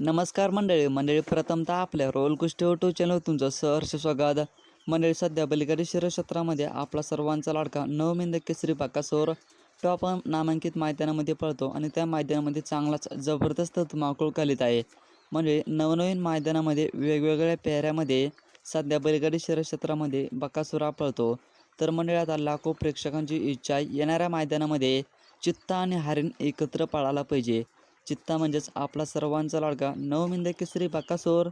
नमस्कार मंडळी मंडळी प्रथमतः आपल्या रोल कुस्ती टू चॅनल तुमचं सहर्ष स्वागत. मंडळी सध्या बलिकारी क्षेत्रामध्ये आपला सर्वांचा लाडका नवमिंद केसरी बाकासोर टॉप नामांकित मैदानामध्ये पळतो आणि त्या मैदानामध्ये चांगलाच जबरदस्त धुमाकूळ घालीत आहे. म्हणजे नवनवीन मैदानामध्ये वेगवेगळ्या पेहऱ्यामध्ये सध्या बलिगाडी क्षेत्रामध्ये बकासुरा पळतो. तर मंडळी आता लाखो प्रेक्षकांची इच्छा येणाऱ्या मैदानामध्ये चित्ता आणि हरिण एकत्र पळायला पाहिजे. चित्ता म्हणजेच आपला सर्वांचा लाडका. नवमिंद केसरी बाकासूर.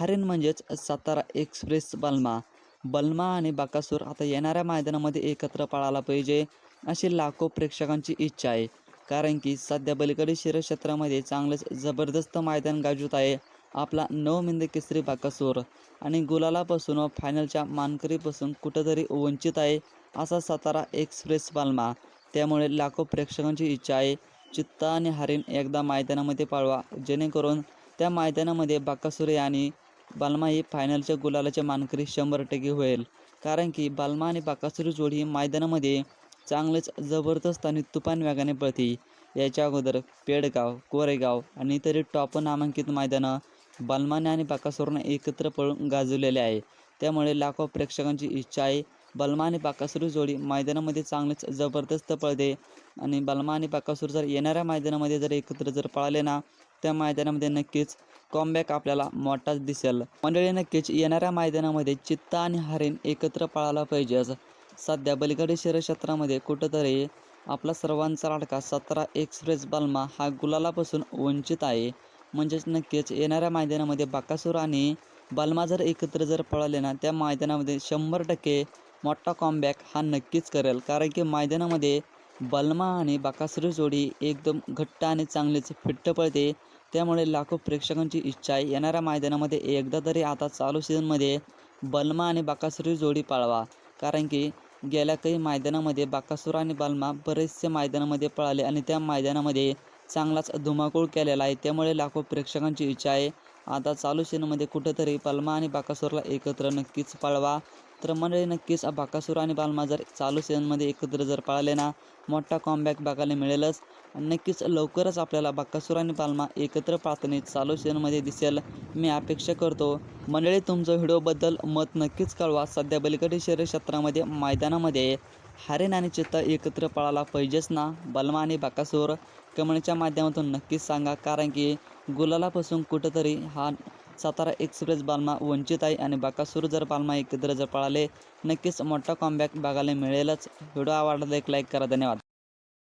हरिण म्हणजेच सातारा एक्सप्रेस बल्मा. बल्मा आणि बाकासूर आता येणाऱ्या मैदानामध्ये एकत्र पळायला पाहिजे अशी लाखो प्रेक्षकांची इच्छा आहे. कारण की सध्या बलिकडे क्षेत्रामध्ये चांगलंच जबरदस्त मैदान गाजवत आहे आपला नवमिंद केसरी बाकासूर. आणि गुलालापासून व फायनलच्या मानकरीपासून कुठंतरी वंचित आहे असा सातारा एक्सप्रेस बाल्मा. त्यामुळे लाखो प्रेक्षकांची इच्छा आहे चित्ता आणि हरिण एकदा मैदानामध्ये पाळवा. जेणेकरून त्या मैदानामध्ये बाकासुरे आणि बालमा ही फायनलच्या गुलालाच्या मानकरी शंभर टक्के होईल. कारण की बालमा आणि बाकासुरी जोडी ही मैदानामध्ये चांगलेच जबरदस्त आणि तुफान वेगाने पळते याच्या अगोदर पेडगाव कोरेगाव आणि तरी टॉप नामांकित मैदानं बालमाने आणि बाकासुरनं एकत्र पळून गाजवलेले आहे. त्यामुळे लाखो प्रेक्षकांची इच्छा आहे बलमा आणि बाकासुर जोडी मैदानामध्ये चांगलेच जबरदस्त पळते. आणि बलमा आणि बाकासूर जर येणाऱ्या मैदानामध्ये जर एकत्र जर पळाले ना त्या मैदानामध्ये नक्कीच कॉमबॅक आपल्याला मोठाच दिसेल. मंडळी नक्कीच येणाऱ्या मैदानामध्ये चित्ता आणि हरिण एकत्र पळायला पाहिजेच. सध्या बलगडी शहर क्षेत्रामध्ये कुठंतरी आपला सर्वांचा लाडका सतरा एक्सप्रेस बल्मा हा गुलालापासून वंचित आहे. म्हणजेच नक्कीच येणाऱ्या मैदानामध्ये बाकासूर आणि बल्मा जर एकत्र जर पळाले ना त्या मैदानामध्ये शंभर टक्के मोठा कॉमबॅक हा नक्कीच करेल. कारण की मैदानामध्ये बल्मा आणि बाकासुरी जोडी एकदम घट्ट आणि चांगलीच फिट्ट पळते. त्यामुळे लाखो प्रेक्षकांची इच्छा आहे. येणाऱ्या मैदानामध्ये एकदा तरी आता चालू सीझनमध्ये बल्मा आणि बाकासुरी जोडी पाळवा. कारण की गेल्या काही मैदानामध्ये बाकासूर आणि बल्मा बरेचसे मैदानामध्ये पळाले आणि त्या मैदानामध्ये चांगलाच धुमाकूळ केलेला आहे. त्यामुळे लाखो प्रेक्षकांची इच्छा आहे. आता चालू सीनमध्ये कुठंतरी बल्मा आणि बाकासूरला एकत्र नक्कीच पळवा. तर मंडळी नक्कीच बाकासूर आणि बालमा जर चालू सीझनमध्ये एकत्र जर पळाले ना मोठा कॉमबॅक बघायला मिळेलच. आणि नक्कीच लवकरच आपल्याला बाकासूर आणि पालमा एकत्र पाळताना चालू सीझनमध्ये दिसेल. मी अपेक्षा करतो. मंडळी तुमचं व्हिडिओबद्दल मत नक्कीच कळवा. सध्या बलिकडे शहर क्षेत्रामध्ये मैदानामध्ये. हरिण आणि चित्ता एकत्र पळाला पाहिजेच ना? बलमा आणि बाकासूर कमेंटच्या माध्यमातून नक्कीच सांगा कारण की गुलालापासून कुठंतरी हा सातारा एक्सप्रेस बालमा वंचित आहे आणि बाकासूर जर बालमा एकत्र जर पळाले नक्कीच मोठा कॉमबॅक बघायला मिळेलच. व्हिडिओ आवडला एक लाईक करा. धन्यवाद.